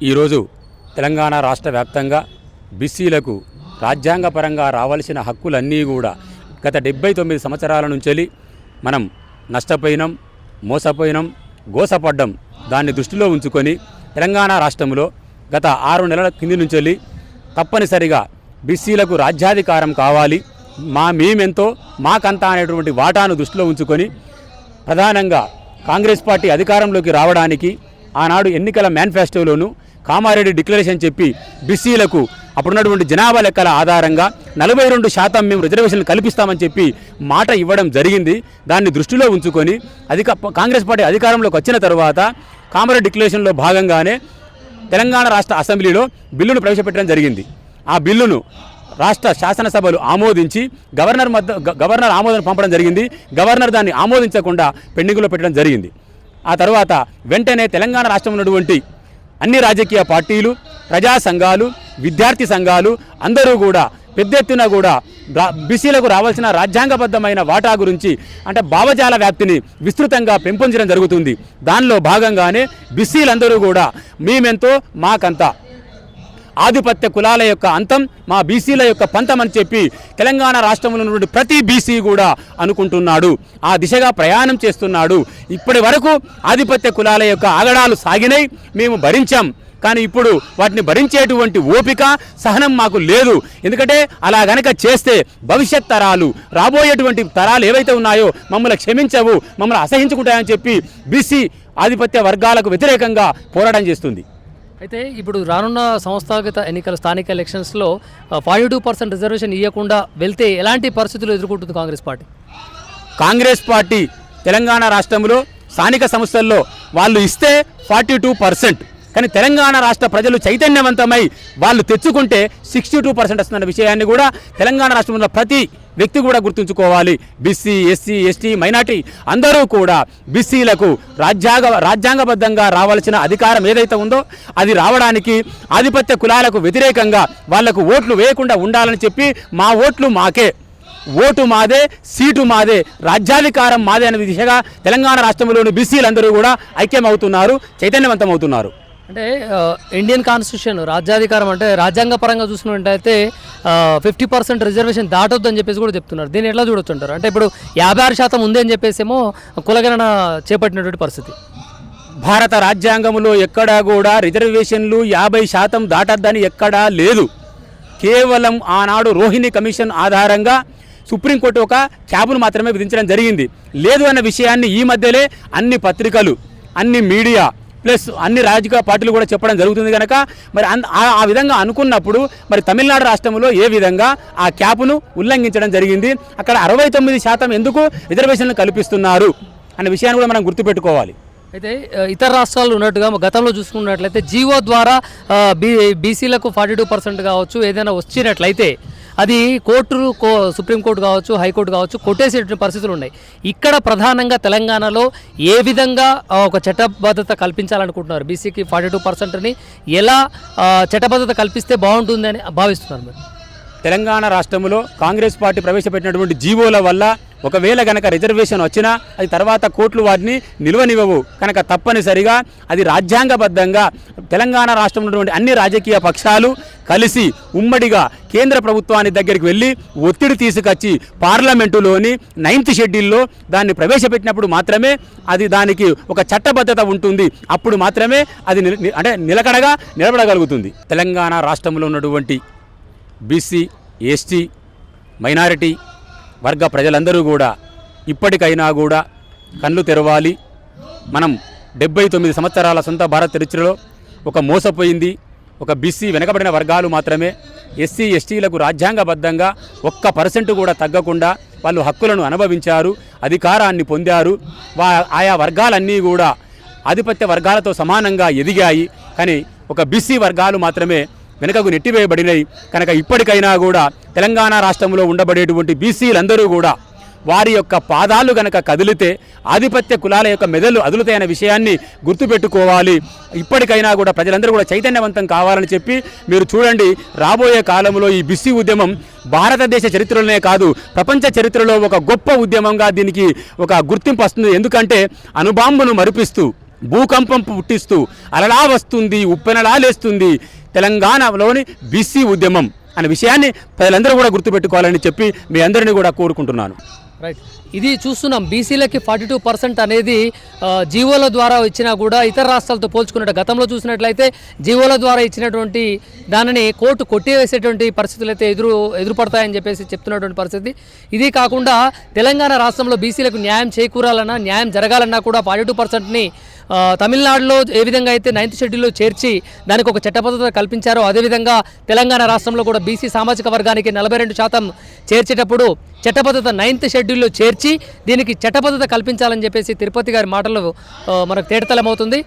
ఈరోజు తెలంగాణ రాష్ట్ర వ్యాప్తంగా బీసీలకు రాజ్యాంగపరంగా రావాల్సిన హక్కులన్నీ కూడా గత డెబ్బై తొమ్మిది సంవత్సరాల నుంచి మనం నష్టపోయినాం మోసపోయినాం గోసపడ్డం దాన్ని దృష్టిలో ఉంచుకొని తెలంగాణ రాష్ట్రంలో గత ఆరు నెలల కింది నుంచి తప్పనిసరిగా బీసీలకు రాజ్యాధికారం కావాలి. మా మేమెంతో మాకంతా అనేటువంటి వాటాను దృష్టిలో ఉంచుకొని ప్రధానంగా కాంగ్రెస్ పార్టీ అధికారంలోకి రావడానికి ఆనాడు ఎన్నికల మేనిఫెస్టోలోనూ కామారెడ్డి డిక్లరేషన్ చెప్పి బీసీలకు అప్పుడున్నటువంటి జనాభా లెక్కల ఆధారంగా నలభై రెండు శాతం మేము రిజర్వేషన్లు కల్పిస్తామని చెప్పి మాట ఇవ్వడం జరిగింది. దాన్ని దృష్టిలో ఉంచుకొని అధిక కాంగ్రెస్ పార్టీ అధికారంలోకి వచ్చిన తర్వాత కామారెడ్డి డిక్లరేషన్లో భాగంగానే తెలంగాణ రాష్ట్ర అసెంబ్లీలో బిల్లును ప్రవేశపెట్టడం జరిగింది. ఆ బిల్లును రాష్ట్ర శాసనసభలు ఆమోదించి గవర్నర్ మధ్య గవర్నర్ ఆమోదం పంపడం జరిగింది. గవర్నర్ దాన్ని ఆమోదించకుండా పెండింగ్లో పెట్టడం జరిగింది. ఆ తర్వాత వెంటనే తెలంగాణ రాష్ట్రంలో ఉన్నటువంటి అన్ని రాజకీయ పార్టీలు ప్రజా సంఘాలు విద్యార్థి సంఘాలు అందరూ కూడా పెద్ద ఎత్తున కూడా బీసీలకు రావాల్సిన రాజ్యాంగబద్ధమైన వాటా గురించి అంటే భావజాల వ్యాప్తిని విస్తృతంగా పెంపొంచడం జరుగుతుంది. దానిలో భాగంగానే బీసీలందరూ కూడా మేమెంతో మాకంతా ఆధిపత్య కులాల యొక్క అంతం మా బీసీల యొక్క పంతం అని చెప్పి తెలంగాణ రాష్ట్రంలో ఉన్నటువంటి ప్రతి బీసీ కూడా అనుకుంటున్నాడు. ఆ దిశగా ప్రయాణం చేస్తున్నాడు. ఇప్పటి వరకు ఆధిపత్య కులాల యొక్క ఆగడాలు సాగినాయి మేము భరించాం. కానీ ఇప్పుడు వాటిని భరించేటువంటి ఓపిక సహనం మాకు లేదు. ఎందుకంటే అలా గనక చేస్తే భవిష్యత్ తరాలు రాబోయేటువంటి తరాలు ఏవైతే ఉన్నాయో మమ్మల్ని క్షమించవు మమ్మల్ని అసహించుకుంటాయని చెప్పి బీసీ ఆధిపత్య వర్గాలకు వ్యతిరేకంగా పోరాటం చేస్తుంది. అయితే ఇప్పుడు రానున్న సంస్థాగత ఎన్నికల స్థానిక ఎలక్షన్స్లో ఫార్టీ టూ పర్సెంట్ రిజర్వేషన్ ఇవ్వకుండా వెళ్తే ఎలాంటి పరిస్థితులు ఎదుర్కొంటుంది కాంగ్రెస్ పార్టీ? కాంగ్రెస్ పార్టీ తెలంగాణ రాష్ట్రంలో స్థానిక సంస్థల్లో వాళ్ళు ఇస్తే ఫార్టీ టూ పర్సెంట్. కానీ తెలంగాణ రాష్ట్ర ప్రజలు చైతన్యవంతమై వాళ్ళు తెచ్చుకుంటే సిక్స్టీ టూ పర్సెంట్ వస్తున్న విషయాన్ని కూడా తెలంగాణ రాష్ట్రంలో ప్రతి వ్యక్తి కూడా గుర్తుంచుకోవాలి. బీసీ ఎస్సీ ఎస్టీ మైనార్టీ అందరూ కూడా బీసీలకు రాజ్యాంగ రాజ్యాంగబద్ధంగా రావాల్సిన అధికారం ఏదైతే ఉందో అది రావడానికి ఆధిపత్య కులాలకు వ్యతిరేకంగా వాళ్ళకు ఓట్లు వేయకుండా ఉండాలని చెప్పి మా ఓట్లు మాకే. ఓటు మాదే సీటు మాదే రాజ్యాధికారం మాదే అనే దిశగా తెలంగాణ రాష్ట్రంలోని బీసీలందరూ కూడా ఐక్యమవుతున్నారు చైతన్యవంతమవుతున్నారు. అంటే ఇండియన్ కాన్స్టిట్యూషన్ రాజ్యాధికారం అంటే రాజ్యాంగపరంగా చూసుకున్నట్టయితే ఫిఫ్టీ పర్సెంట్ రిజర్వేషన్ దాటొద్దు అని చెప్పేసి కూడా చెప్తున్నారు. దీన్ని ఎట్లా చూడొచ్చుంటారు? అంటే ఇప్పుడు యాభై ఆరు శాతం ఉంది అని చెప్పేసేమో కులగణన చేపట్టినటువంటి పరిస్థితి. భారత రాజ్యాంగంలో ఎక్కడా కూడా రిజర్వేషన్లు యాభై శాతం దాటద్దని ఎక్కడా లేదు. కేవలం ఆనాడు రోహిణి కమిషన్ ఆధారంగా సుప్రీంకోర్టు ఒక క్యాబును మాత్రమే విధించడం జరిగింది. లేదు అన్న విషయాన్ని ఈ మధ్యలే అన్ని పత్రికలు అన్ని మీడియా ప్లస్ అన్ని రాజకీయ పార్టీలు కూడా చెప్పడం జరుగుతుంది కనుక మరి అన్- ఆ- విధంగా అనుకున్నప్పుడు మరి తమిళనాడు రాష్ట్రంలో ఏ విధంగా ఆ క్యాప్ను ఉల్లంఘించడం జరిగింది అక్కడ అరవై తొమ్మిది శాతం ఎందుకు రిజర్వేషన్లు కల్పిస్తున్నారు అనే విషయాన్ని కూడా మనం గుర్తుపెట్టుకోవాలి. అయితే ఇతర రాష్ట్రాలు ఉన్నట్టుగా గతంలో చూసుకున్నట్లయితే జీవో ద్వారా బీ బీసీలకు ఫార్టీ టూ పర్సెంట్ కావచ్చు ఏదైనా వచ్చినట్లయితే అది కోర్టులు కో సుప్రీంకోర్టు కావచ్చు హైకోర్టు కావచ్చు కొట్టేసేటువంటి పరిస్థితులు ఉన్నాయి. ఇక్కడ ప్రధానంగా తెలంగాణలో ఏ విధంగా ఒక చట్టబద్ధత కల్పించాలనుకుంటున్నారు? బీసీకి ఫార్టీ టూ పర్సెంట్ని ఎలా చట్టబద్ధత కల్పిస్తే బాగుంటుందని భావిస్తున్నారు మీరు? తెలంగాణ రాష్ట్రంలో కాంగ్రెస్ పార్టీ ప్రవేశపెట్టినటువంటి జీవోల వల్ల ఒకవేళ కనుక రిజర్వేషన్ వచ్చినా అది తర్వాత కోట్లు వాటిని నిల్వనివ్వవు. కనుక తప్పనిసరిగా అది రాజ్యాంగబద్ధంగా తెలంగాణ రాష్ట్రంలో ఉన్నటువంటి అన్ని రాజకీయ పక్షాలు కలిసి ఉమ్మడిగా కేంద్ర ప్రభుత్వాన్ని దగ్గరికి వెళ్ళి ఒత్తిడి తీసుకొచ్చి పార్లమెంటులోని నైన్త్ షెడ్యూల్లో దాన్ని ప్రవేశపెట్టినప్పుడు మాత్రమే అది దానికి ఒక చట్టబద్ధత ఉంటుంది. అప్పుడు మాత్రమే అది అంటే నిలకడగా నిలబడగలుగుతుంది. తెలంగాణ రాష్ట్రంలో ఉన్నటువంటి బీసీ ఎస్టీ మైనారిటీ వర్గ ప్రజలందరూ కూడా ఇప్పటికైనా కూడా కళ్ళు తెరవాలి. మనం డెబ్బై తొమ్మిది సంవత్సరాల సొంత భారత చరిత్రలో ఒక మోసపోయింది ఒక బీసీ వెనకబడిన వర్గాలు మాత్రమే. ఎస్సీ ఎస్టీలకు రాజ్యాంగబద్ధంగా ఒక్క పర్సెంట్ కూడా తగ్గకుండా వాళ్ళు హక్కులను అనుభవించారు అధికారాన్ని పొందారు. వా ఆయా వర్గాలన్నీ కూడా ఆధిపత్య వర్గాలతో సమానంగా ఎదిగాయి. కానీ ఒక బీసీ వర్గాలు మాత్రమే వెనుకకు నెట్టివేయబడినాయి కనుక ఇప్పటికైనా కూడా తెలంగాణ రాష్ట్రంలో ఉండబడేటువంటి బీసీలందరూ కూడా వారి యొక్క పాదాలు గనక కదిలితే ఆధిపత్య కులాల యొక్క మెదళ్ళు అదులుతాయన్న విషయాన్ని గుర్తుపెట్టుకోవాలి. ఇప్పటికైనా కూడా ప్రజలందరూ కూడా చైతన్యవంతం కావాలని చెప్పి మీరు చూడండి రాబోయే కాలంలో ఈ బిస్సీ ఉద్యమం భారతదేశ చరిత్రలోనే కాదు ప్రపంచ చరిత్రలో ఒక గొప్ప ఉద్యమంగా దీనికి ఒక గుర్తింపు వస్తుంది. ఎందుకంటే అనుబాంబును మరిపిస్తూ భూకంపం పుట్టిస్తూ అలలా వస్తుంది ఉప్పెనలా లేస్తుంది. తెలంగాణలోని బీసీ ఉద్యమం అనే విషయాన్ని ప్రజలందరూ కూడా గుర్తుపెట్టుకోవాలని చెప్పి మీ అందరినీ కూడా కోరుకుంటున్నాను. రైట్ ఇది చూస్తున్నాం బీసీలకి ఫార్టీ టూ పర్సెంట్ అనేది జీవోల ద్వారా ఇచ్చినా కూడా ఇతర రాష్ట్రాలతో పోల్చుకున్నట్టు గతంలో చూసినట్లయితే జీవోల ద్వారా ఇచ్చినటువంటి దానిని కోర్టు కొట్టివేసేటువంటి పరిస్థితులు అయితే ఎదురు ఎదురుపడతాయని చెప్పేసి చెప్తున్నటువంటి పరిస్థితి. ఇది కాకుండా తెలంగాణ రాష్ట్రంలో బీసీలకు న్యాయం చేకూరాలన్నా న్యాయం జరగాలన్నా కూడా ఫార్టీ టూ పర్సెంట్ని తమిళనాడులో ఏ విధంగా అయితే నైన్త్ షెడ్యూల్లో చేర్చి దానికి ఒక చట్టబద్ధత కల్పించారో అదేవిధంగా తెలంగాణ రాష్ట్రంలో కూడా బీసీ సామాజిక వర్గానికి నలభై రెండు శాతం చేర్చేటప్పుడు చట్టబద్ధత నైన్త్ షెడ్యూల్లో చేర్చి దీనికి చట్టబద్ధత కల్పించాలని చెప్పేసి తిరుపతి గారి మాటలు మనకు తేటతలమవుతుంది.